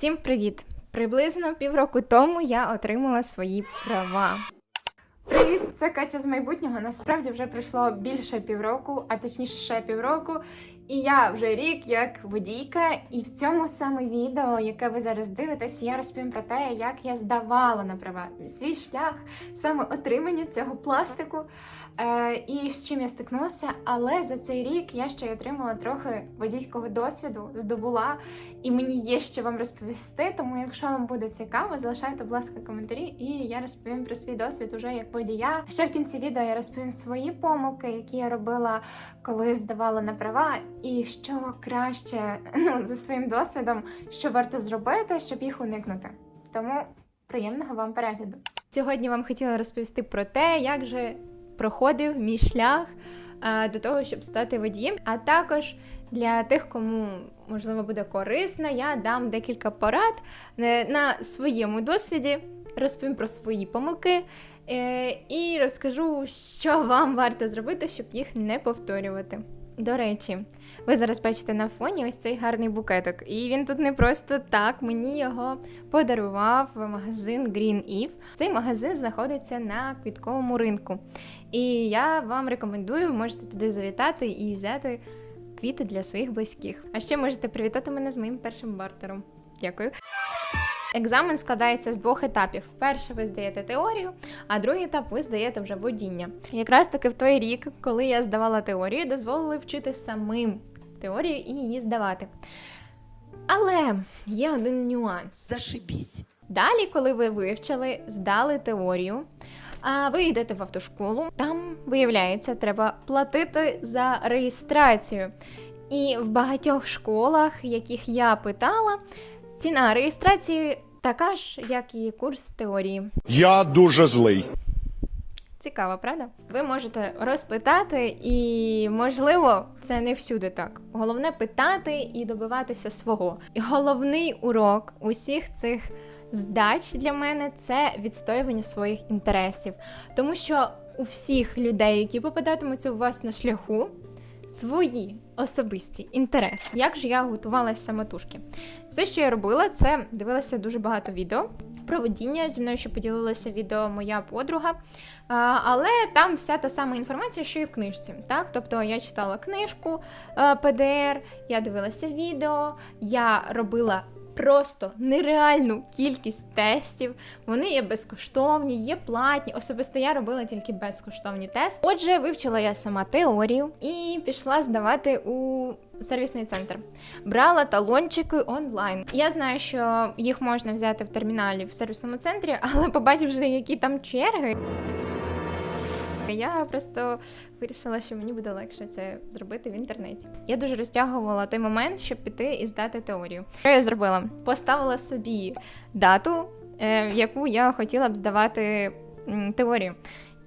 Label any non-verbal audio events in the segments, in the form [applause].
Всім привіт! Приблизно півроку тому я отримала свої права. Привіт, це Катя з майбутнього. Насправді вже пройшло більше півроку, а точніше ще півроку. І я вже рік як водійка, і в цьому саме відео, яке ви зараз дивитесь, я розповім про те, як я здавала на права свій шлях, саме отримання цього пластику. Е, і з чим я стикнулася, але за цей рік я ще й отримала трохи водійського досвіду, здобула, і мені є що вам розповісти. Тому, якщо вам буде цікаво, залишайте, будь ласка, коментарі, і я розповім про свій досвід уже як водія. Ще в кінці відео я розповім свої помилки, які я робила, коли здавала на права, і що краще [laughs] ну, за своїм досвідом, що варто зробити, щоб їх уникнути. Тому приємного вам перегляду. Сьогодні вам хотіла розповісти про те, як же проходив мій шлях а, до того, щоб стати водієм. А також для тих, кому можливо буде корисно, я дам декілька порад е, на своєму досвіді, розповім про свої помилки е, і розкажу, що вам варто зробити, щоб їх не повторювати. До речі, ви зараз бачите на фоні ось цей гарний букеток. І він тут не просто так. Мені його подарував магазин Green Eve. Цей магазин знаходиться на квітковому ринку. І я вам рекомендую, можете туди завітати і взяти квіти для своїх близьких. А ще можете привітати мене з моїм першим бартером. Дякую. Екзамен складається з двох етапів. Перший ви здаєте теорію, а другий етап ви здаєте вже водіння. Якраз таки в той рік, коли я здавала теорію, дозволили вчити самим теорію і її здавати. Але є один нюанс. Зашибись. Далі, коли ви вивчили, здали теорію, а ви йдете в автошколу, там виявляється, треба платити за реєстрацію. І в багатьох школах, яких я питала, ціна реєстрації така ж, як і курс теорії. Я дуже злий. Цікаво, правда? Ви можете розпитати, і можливо, це не всюди так. Головне питати і добиватися свого. І головний урок усіх цих здач для мене це відстоювання своїх інтересів, тому що у всіх людей, які попадатимуться у вас на шляху, свої особисті інтереси. Як же я готувалася самотужки? Все, що я робила, це дивилася дуже багато відео. Про водіння зі мною ще поділилася відео моя подруга, але там вся та сама інформація, що і в книжці. Так? Тобто я читала книжку е, ПДР, я дивилася відео, я робила просто нереальну кількість тестів. Вони є безкоштовні, є платні. Особисто я робила тільки безкоштовні тести. Отже, вивчила я сама теорію і пішла здавати у сервісний центр. Брала талончики онлайн. Я знаю, що їх можна взяти в терміналі в сервісному центрі, [laughs] але побачивши, які там черги. Я просто вирішила, що мені буде легше це зробити в інтернеті. Я дуже розтягувала той момент, щоб піти і здати теорію. Що я зробила? Поставила собі дату, е, яку я хотіла б здавати теорію.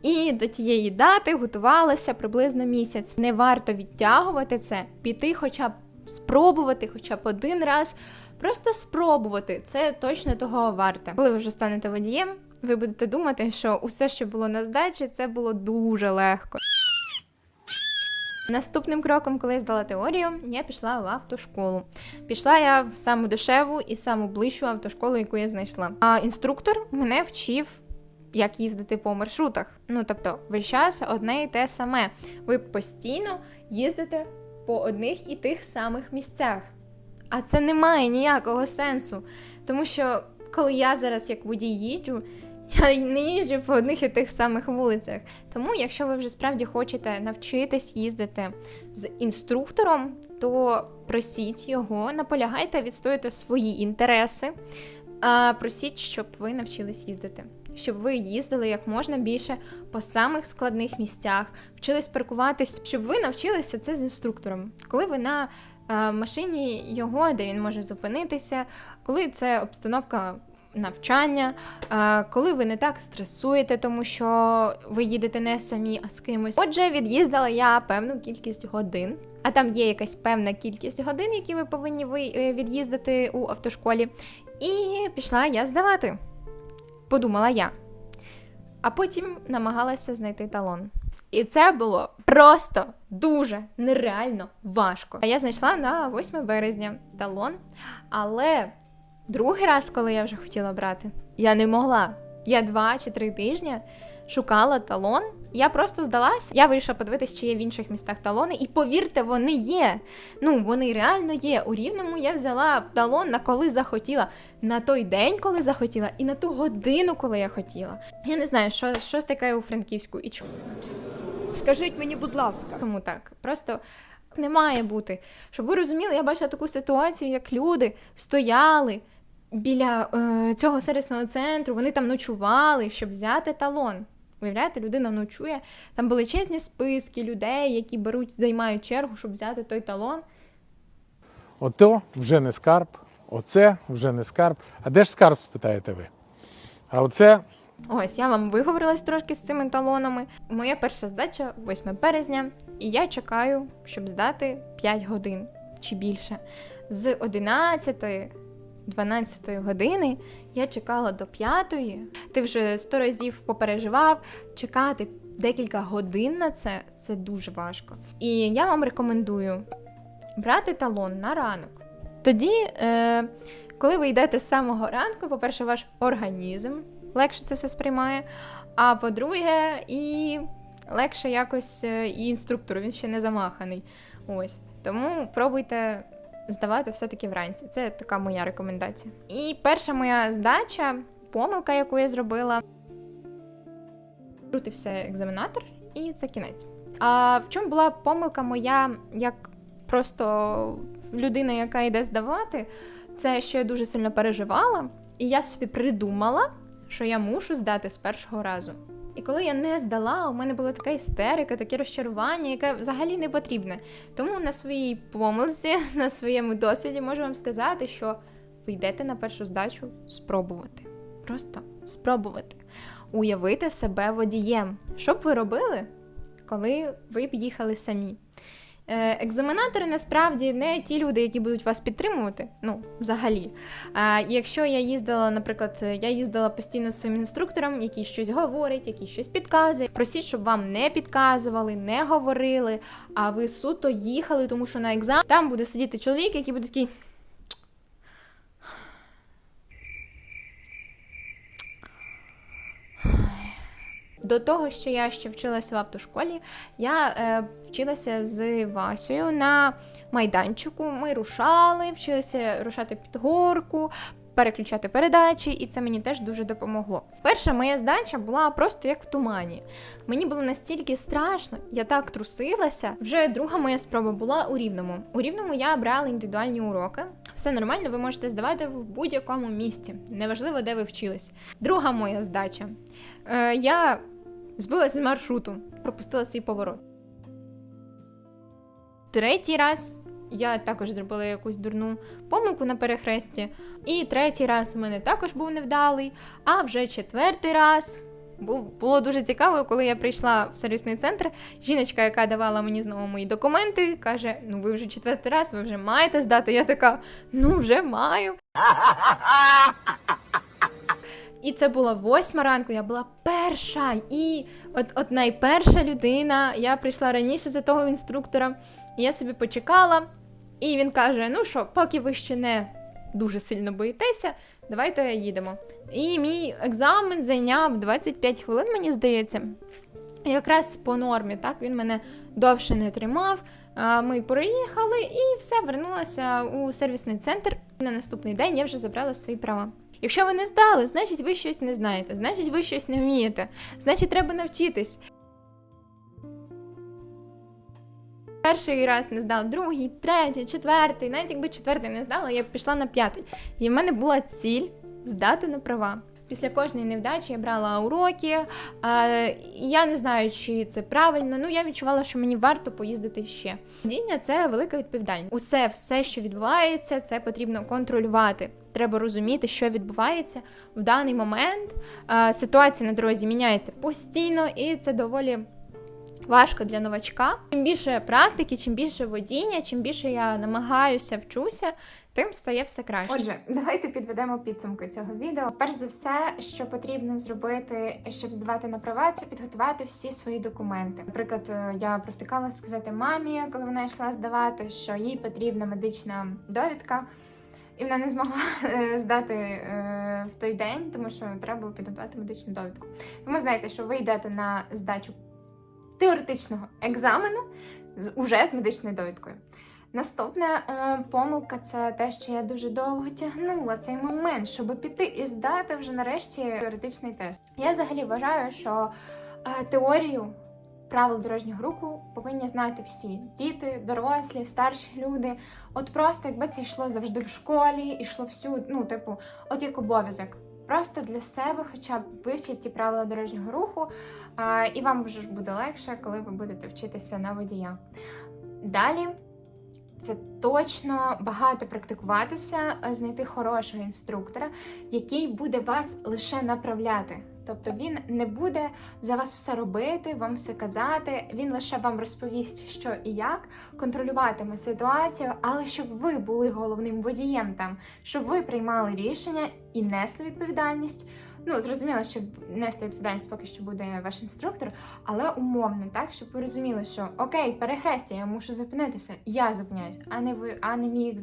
І до тієї дати готувалася приблизно місяць. Не варто відтягувати це, піти, хоча б спробувати, хоча б один раз. Просто спробувати, це точно того варте. Коли ви вже станете водієм, ви будете думати, що усе, що було на здачі, це було дуже легко. Наступним кроком, коли я здала теорію, я пішла в автошколу. Пішла я в саму дешеву і саму ближчу автошколу, яку я знайшла. А інструктор мене вчив, як їздити по маршрутах. Ну тобто, весь час одне і те саме. Ви постійно їздите по одних і тих самих місцях. А це не має ніякого сенсу. Тому що коли я зараз як водій їжджу, я не їжджу по одних і тих самих вулицях. Тому, якщо ви вже справді хочете навчитись їздити з інструктором, то просіть його, наполягайте, відстоюйте свої інтереси, просіть, щоб ви навчились їздити. Щоб ви їздили як можна більше по самих складних місцях, вчились паркуватись, щоб ви навчилися це з інструктором. Коли ви на е, машині його, де він може зупинитися, коли це обстановка навчання, е, коли ви не так стресуєте, тому що ви їдете не самі, а з кимось. Отже, від'їздила я певну кількість годин. А там є якась певна кількість годин, які ви повинні е, від'їздити у автошколі. І пішла я здавати. Подумала я. А потім намагалася знайти талон. І це було просто дуже нереально важко. Я знайшла на 8 березня талон, але Другий раз, коли я вже хотіла брати, я не могла. Я два чи три тижні шукала талон. Я просто здалася. Я вирішила подивитися, чи є в інших містах талони. І повірте, вони є. Ну, вони реально є. У рівному я взяла талон на коли захотіла, на той день, коли захотіла, і на ту годину, коли я хотіла. Я не знаю, що, що таке у Франківську і чому. Скажіть мені, будь ласка, Тому так. Просто не має бути. Щоб ви розуміли, я бачила таку ситуацію, як люди стояли біля е, цього сервісного центру, вони там ночували, щоб взяти талон. Уявляєте, людина ночує. Там величезні списки людей, які беруть, займають чергу, щоб взяти той талон. Ото вже не скарб, оце вже не скарб. А де ж скарб, спитаєте ви? А оце Ось я вам виговорилась трошки з цими талонами. Моя перша здача 8 березня, і я чекаю, щоб здати 5 годин чи більше. З 11 12 години я чекала до 5. Ти вже 100 разів попереживав. Чекати декілька годин на це це дуже важко. І я вам рекомендую брати талон на ранок. Тоді, е, коли ви йдете з самого ранку, по-перше, ваш організм легше це все сприймає. А по-друге, і легше якось е, і інструктору, він ще не замаханий. Ось. Тому пробуйте здавати все-таки вранці. Це така моя рекомендація. І перша моя здача, помилка, яку я зробила, крутився екзаменатор, і це кінець. А в чому була помилка моя як просто людина, яка йде здавати, це що я дуже сильно переживала, і я собі придумала, що я мушу здати з першого разу. І коли я не здала, у мене була така істерика, таке розчарування, яке взагалі не потрібне. Тому на своїй помилці, [laughs] на своєму досвіді можу вам сказати, що ви йдете на першу здачу спробувати. Просто спробувати уявити себе водієм. Що б ви робили, коли ви б їхали самі? Е, Екзаменатори насправді не ті люди, які будуть вас підтримувати. Ну, взагалі. А якщо я їздила, наприклад, я їздила постійно з своїм інструктором, який щось говорить, який щось підказує. Просіть, щоб вам не підказували, не говорили, а ви суто їхали, тому що на екзамен там буде сидіти чоловік, який буде такий. До того, що я ще вчилася в автошколі, я е, вчилася з Васею на майданчику. Ми рушали, вчилися рушати під горку, переключати передачі, і це мені теж дуже допомогло. Перша моя здача була просто як в тумані. Мені було настільки страшно, я так трусилася. Вже друга моя спроба була у рівному. У рівному я брала індивідуальні уроки. Все нормально, ви можете здавати в будь-якому місті, неважливо, де ви вчились. Друга моя здача. Е, я збилася з маршруту, пропустила свій поворот. Третій раз я також зробила якусь дурну помилку на перехресті. І третій раз у мене також був невдалий. А вже четвертий раз було дуже цікаво, коли я прийшла в сервісний центр. Жіночка, яка давала мені знову мої документи, каже: Ну, ви вже четвертий раз, ви вже маєте здати. Я така, ну вже маю. І це була восьма ранку, я була перша. І от, от найперша людина, я прийшла раніше за того інструктора, і я собі почекала. І він каже: Ну що, поки ви ще не дуже сильно боїтеся, давайте їдемо. І мій екзамен зайняв 25 хвилин, мені здається. Якраз по нормі, так він мене довше не тримав. Ми приїхали і все, вернулася у сервісний центр. На наступний день я вже забрала свої права. Якщо ви не здали, значить ви щось не знаєте, значить ви щось не вмієте, значить треба навчитись. Перший раз не здала, другий, третій, четвертий. Навіть якби четвертий не здала, я б пішла на п'ятий. І в мене була ціль здати на права. Після кожної невдачі я брала уроки. Е, я не знаю, чи це правильно. Ну я відчувала, що мені варто поїздити ще. Водіння це велика відповідальність. Усе, все, що відбувається, це потрібно контролювати. Треба розуміти, що відбувається в даний момент. Е, ситуація на дорозі міняється постійно, і це доволі важко для новачка. Чим більше практики, чим більше водіння, чим більше я намагаюся вчуся, тим стає все краще. Отже, давайте підведемо підсумки цього відео. Перш за все, що потрібно зробити, щоб здавати на права, це підготувати всі свої документи. Наприклад, е, я провтикала сказати мамі, коли вона йшла здавати, що їй потрібна медична довідка. і вона не змогла е, здати е, в той день, тому що треба було підготувати медичну довідку. Тому знаєте, що ви йдете на здачу теоретичного екзамену з уже з медичною довідкою. Наступна е, помилка це те, що я дуже довго тягнула цей момент, щоб піти і здати вже нарешті теоретичний тест. Я взагалі вважаю, що е, теорію правил дорожнього руху повинні знати всі діти, дорослі, старші люди. От просто якби це йшло завжди в школі, йшло всюди, ну, типу, от як обов'язок. Просто для себе, хоча б вивчіть ті правила дорожнього руху, а, і вам вже ж буде легше, коли ви будете вчитися на водія. Далі це точно багато практикуватися, е, знайти хорошого інструктора, який буде вас лише направляти. Тобто він не буде за вас все робити, вам все казати. Він лише вам розповість, що і як, контролюватиме ситуацію, але щоб ви були головним водієм там, щоб ви приймали рішення і несли відповідальність. Ну, зрозуміло, що нести відповідальність поки що буде ваш інструктор, але умовно, так, щоб ви розуміли, що окей, перехрестя, я мушу зупинитися, я зупиняюсь, а не ви, а не мій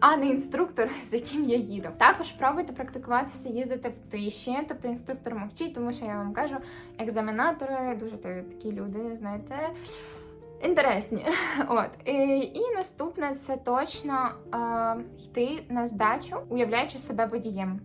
а не інструктор, з яким я їду. Також пробуйте практикуватися, їздити в тиші, тобто інструктор мовчить, тому що я вам кажу, екзаменатори дуже такі люди, знаєте. Інтересні. [laughs] От. І, і наступне це точно е, йти на здачу, уявляючи себе водієм.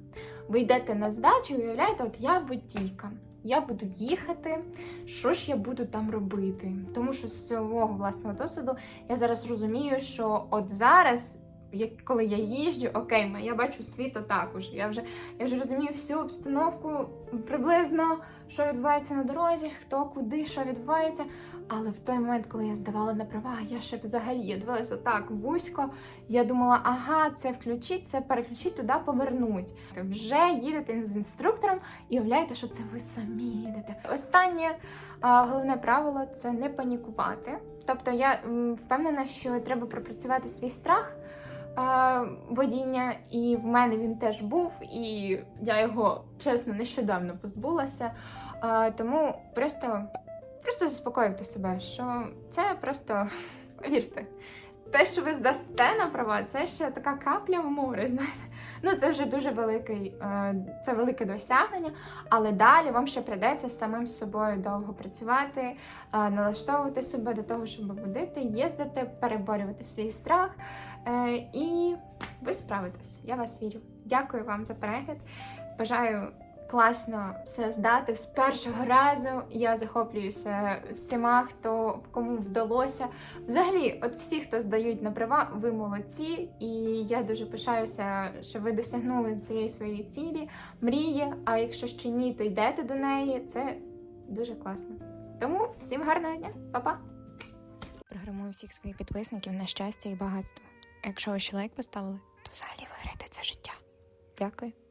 Ви йдете на здачу уявляєте, от я водійка. Я буду їхати, що ж я буду там робити? Тому що з свого власного досвіду я зараз розумію, що от зараз, як коли я їжджу, окей, я бачу світ також. Я вже я вже розумію всю обстановку приблизно, що відбувається на дорозі, хто куди, що відбувається. Але в той момент, коли я здавала на права, я ще взагалі я дивилася отак вузько. Я думала, ага, це включить, це переключить, туди повернуть. Вже їдете з інструктором і уявляєте, що це ви самі їдете. Останнє головне правило це не панікувати. Тобто я впевнена, що треба пропрацювати свій страх. Водіння, і в мене він теж був, і я його чесно нещодавно позбулася. Тому просто Просто заспокоюйте себе, що це просто [laughs] повірте. Те, що ви здасте на права, це ще така капля в море. Знаєте, ну це вже дуже великий, е, це велике досягнення, але далі вам ще прийдеться самим собою довго працювати, е, налаштовувати себе до того, щоб водити, їздити, переборювати свій страх. Е, І ви справитесь. Я вас вірю. Дякую вам за перегляд. Бажаю класно все здати з першого разу. Я захоплююся всіма, хто кому вдалося. Взагалі, от всі, хто здають на права, ви молодці, і я дуже пишаюся, що ви досягнули цієї своєї цілі, мрії. А якщо ще ні, то йдете до неї. Це дуже класно. Тому всім гарного дня, Па-па! Програмую всіх своїх підписників на щастя і багатство. Якщо ви ще лайк поставили, то взагалі виграєте це життя. Дякую.